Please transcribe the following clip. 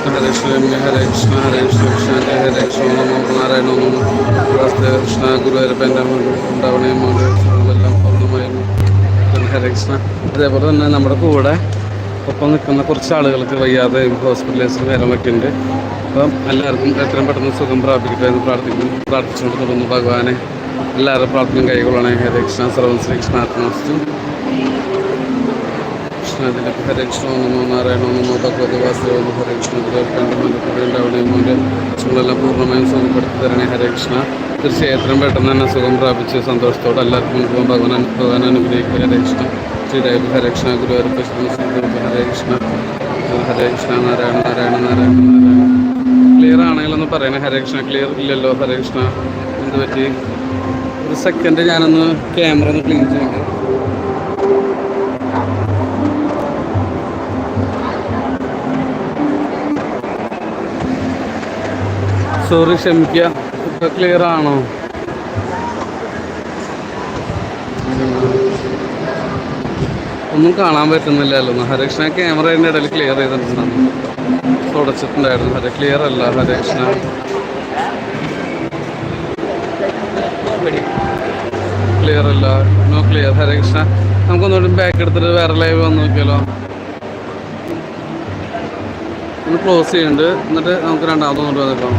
കൃഷ്ണ ഹരേ രമ്യ ഹരേ കൃഷ്ണ ഹരേ കൃഷ്ണ കൃഷ്ണ ജയ ഹരേ കൃഷ്ണ നമോ നാരായണ നമോ കൃഷ്ണ ഗുരുവരപ്പന്റെ ഉണ്ടാവണേ എല്ലാം പൂർണമായും ഹരേ കൃഷ്ണ അതേപോലെ തന്നെ നമ്മുടെ കൂടെ ഒപ്പം നിൽക്കുന്ന കുറച്ച് ആളുകൾക്ക് വയ്യാതെ ഹോസ്പിറ്റലൈസിൽ കാര്യങ്ങളൊക്കെ ഉണ്ട് അപ്പം എല്ലാവർക്കും എത്രയും പെട്ടെന്ന് സുഖം പ്രാപിക്കട്ടെ എന്ന് പ്രാർത്ഥിക്കുന്നു പ്രാർത്ഥിച്ചുകൊണ്ട് തുടർന്നു ഭഗവാനെ എല്ലാവരും പ്രാർത്ഥനയും കൈകൊള്ളണേ ഹരേ കൃഷ്ണ സർവം ശ്രീകൃഷ്ണാത്മസ്തു കൃഷ്ണതിന്റെ ഹരേ കൃഷ്ണ നമോ നാരായണ നമോ ഭഗവതി വാസുദേവ നമോ ഹരേ കൃഷ്ണ ഉണ്ടാവണേ മോന്റെ ചുങ്ങളെല്ലാം പൂർണമായും സുഖപ്പെടുത്തി തരണേ ഹരേ കൃഷ്ണ. തീർച്ചയായും പെട്ടെന്ന് തന്നെ സുഖം പ്രാപിച്ച് സന്തോഷത്തോടെ എല്ലാവർക്കും മുൻപോകും ഭഗവാൻ ഭഗവാൻ അനുഗ്രഹിക്കുക. ഹരേ കൃഷ്ണ. ശ്രീദേവി ഹരേ കൃഷ്ണ ഗുരുവായൂരപ്പ ശ്രീ ഹരേ കൃഷ്ണ. ഹരേ കൃഷ്ണ നാരായണ നാരായണ നാരായണ നാരായണ. ക്ലിയർ ആണെങ്കിലൊന്ന് പറയണേ ഹരേ കൃഷ്ണ. ക്ലിയർ ഇല്ലല്ലോ ഹരേ കൃഷ്ണ. എന്ത് പറ്റി ഒരു സെക്കൻഡ് ഞാനൊന്ന് ക്യാമറ ഒന്ന് ക്ലീൻ ചെയ്യാം സോറി ക്ഷമിക്കുക ക്ലിയർ ആണോ? ഒന്നും കാണാൻ പറ്റുന്നില്ലല്ലോ. ഹരകൃഷ്ണ ക്യാമറേന്റെ ഇടയിൽ ക്ലിയർ ചെയ്തിട്ടുണ്ടായിരുന്നു തുടച്ചിട്ടുണ്ടായിരുന്നു. ഹര ക്ലിയർ അല്ല ഹരകൃഷ്ണ. ക്ലിയർ അല്ല. നോ ക്ലിയർ ഹരകൃഷ്ണ നമുക്കൊന്നുകൂടി ബാക്ക് എടുത്തിട്ട് വേറെ ലൈവ് വന്ന് നോക്കിയാലോ? ഒന്ന് ക്ലോസ് ചെയ്യുന്നുണ്ട്. എന്നിട്ട് നമുക്ക് രണ്ടാമത് കൊണ്ടുവന്നിട്ടോ